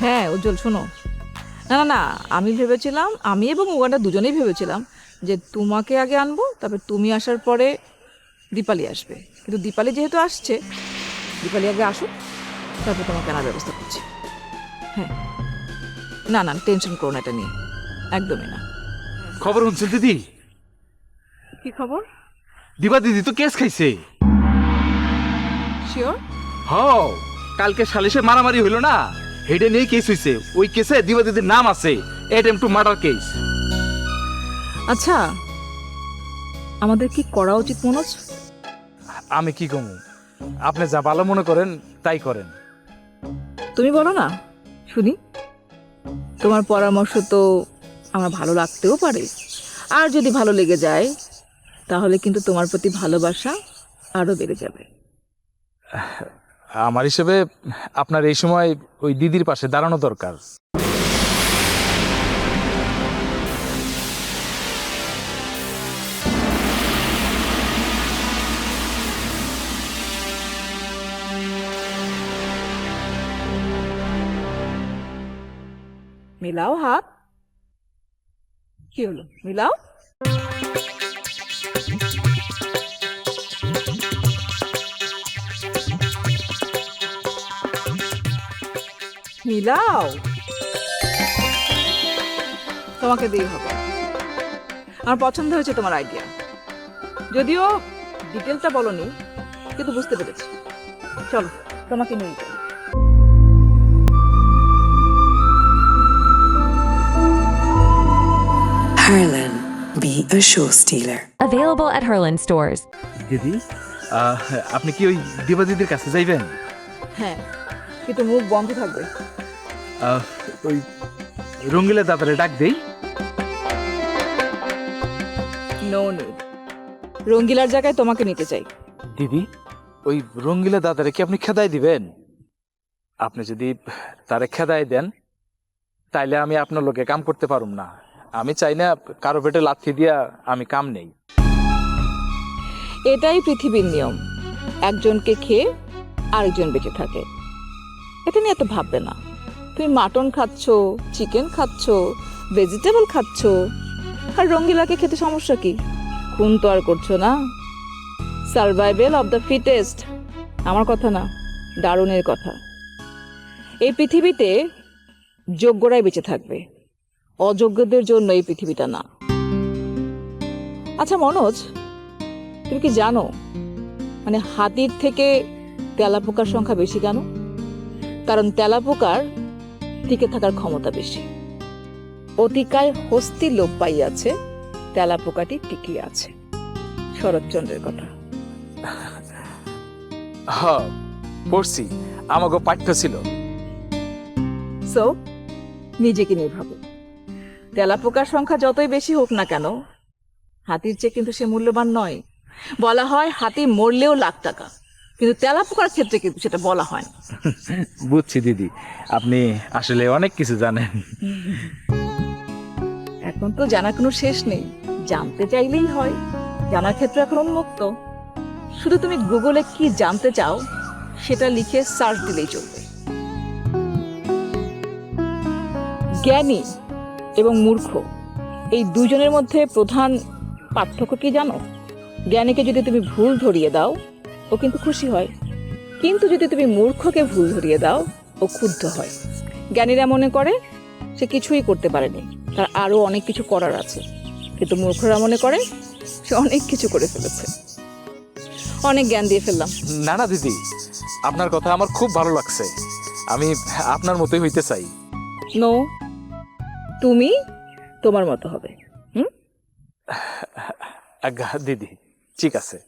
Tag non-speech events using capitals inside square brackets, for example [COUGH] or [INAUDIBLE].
হ্যাঁ উজ্জ্বল শোনো। না না না আমি ভেবেছিলাম আমি এবং উগান্ডা দুজনেই ভেবেছিলাম যে তোমাকে আগে আনব তারপর তুমি আসার পরে দীপালি আসবে। কিন্তু দীপালি যেহেতু আসছে দীপালি আগে আসুক তারপর তোমাকে আনার ব্যবস্থা করছি। হ্যাঁ। না না টেনশন করো না এটা নিয়ে। একদমই না। খবর শুনছেন দিদি? কি খবর? দিবা দিদি তো কেস খাইছে। শিওর হ কালকে সালিশে মারামারি হইল না? হেডে নিয়ে কেস হইছে। ওই কেসে দিবা দিদির নাম আছে এটেম টু মার্ডার কেস আচ্ছা আমাদের কি করা উচিত মনোজ? আমি কি কমু? আপনি যা ভালো মনে করেন তাই করেন। তুমি বলো না শুনি। তোমার পরামর্শ তো আমার ভালো লাগতেও পারে। আর যদি ভালো লেগে যায় তাহলে কিন্তু তোমার প্রতি ভালোবাসা আরও বেড়ে যাবে। [LAUGHS] আমার হিসেবে আপনার এই সময় ওই দিদির পাশে দাঁড়ানো দরকার। মিলাও হাত। কি হলো? মিলাও। মিলাও। তোমাকে দিয়ে হবে। আমার পছন্দ হয়েছে তোমার আইডিয়া যদিও ডিটেলটা বলনি কিন্তু বুঝতে পেরেছি। চলো তোমাকে নিয়ে যাই। Harlan, be a show stealer. Available at Herland stores. দিদি আহ, আপনি কি ওই দিবা দিদির কাছে যাইবেন? হ্যাঁ। কিন্তু মুখ বন্ধ থাকবে। ওই রঙ্গিলা দাদারে ডাক দেই। নো নিড রঙ্গিলার জায়গায় তোমাকে নিতে চাই। দিদি ওই রঙ্গিলা দাদারে কি আপনি খেদাই দিবেন? আপনি যদি তারে খেদাই দেন তাইলে আমি আপনার লোকে কাম করতে পারুম না। আমি চাই না কারও পেটে লাথি দিয়া আমি কাম নেই। এটাই পৃথিবীর নিয়ম। একজনকে খেয়ে আরেকজন বেঁচে থাকে। এটা নিয়ে এত ভাববে না। তুমি মাটন খাচ্ছ চিকেন খাচ্ছ ভেজিটেবল খাচ্ছ, আর রঙ্গিলাকে খেতে সমস্যা কি? খুন তো আর করছ না। সার্ভাইভেল অব দ্য ফিটেস্ট আমার কথা না, দারুণের কথা। এই পৃথিবীতে যোগ্যরাই বেঁচে থাকবে। অযোগ্যদের জন্য এই পৃথিবীটা না। আচ্ছা মনোজ, তুমি কি জানো? মানে হাতির থেকে তেলাপোকার সংখ্যা বেশি কেন? কারণ তেলাপোকার টিকে থাকার ক্ষমতা বেশি। অতিকায় হস্তি লোপ পাইয়াছে তেলাপোকাটি টিকিয়ে আছে। শরৎচন্দ্রের কথা। হ পড়ছি আমাকে পাঠ্য ছিল। সো নিজেকে নিয়ে ভাবো। তেলাপোকার সংখ্যা যতই বেশি হোক না কেন হাতির চেয়ে কিন্তু সে মূল্যবান নয়। বলা হয় হাতি মরলেও লাখ টাকা। কিন্তু তেলাপোকার ক্ষেত্রে কিন্তু সেটা বলা হয়? না বুঝছি দিদি। আপনি আসলে অনেক কিছু জানেন। এখন তো জানার কোনো শেষ নেই। জানতে চাইলেই হয়। জানার ক্ষেত্রে এখন উন্মুক্ত। শুধু তুমি গুগলে কি জানতে চাও সেটা লিখে সার্চ দিলেই চলবে। জ্ঞানী এবং মূর্খ এই দুজনের মধ্যে প্রধান পার্থক্য কি জানো? জ্ঞানীকে যদি তুমি ভুল ধরিয়ে দাও ও কিন্তু খুশি হয়। কিন্তু যদি তুমি মূর্খকে ভুল ধরিয়ে দাও ও ক্ষুব্ধ হয়। জ্ঞানীরা মনে করে সে কিছুই করতে পারেনি। তার আরও অনেক কিছু করার আছে। কিন্তু মূর্খরা মনে করে সে অনেক কিছু করে ফেলেছে। অনেক জ্ঞান দিয়ে ফেললাম। না না দিদি আপনার কথা আমার খুব ভালো লাগছে। আমি আপনার মতোই হইতে চাই। নো তুমি তোমার মতো হবে। হুম? আজ্ঞা দিদি ঠিক আছে।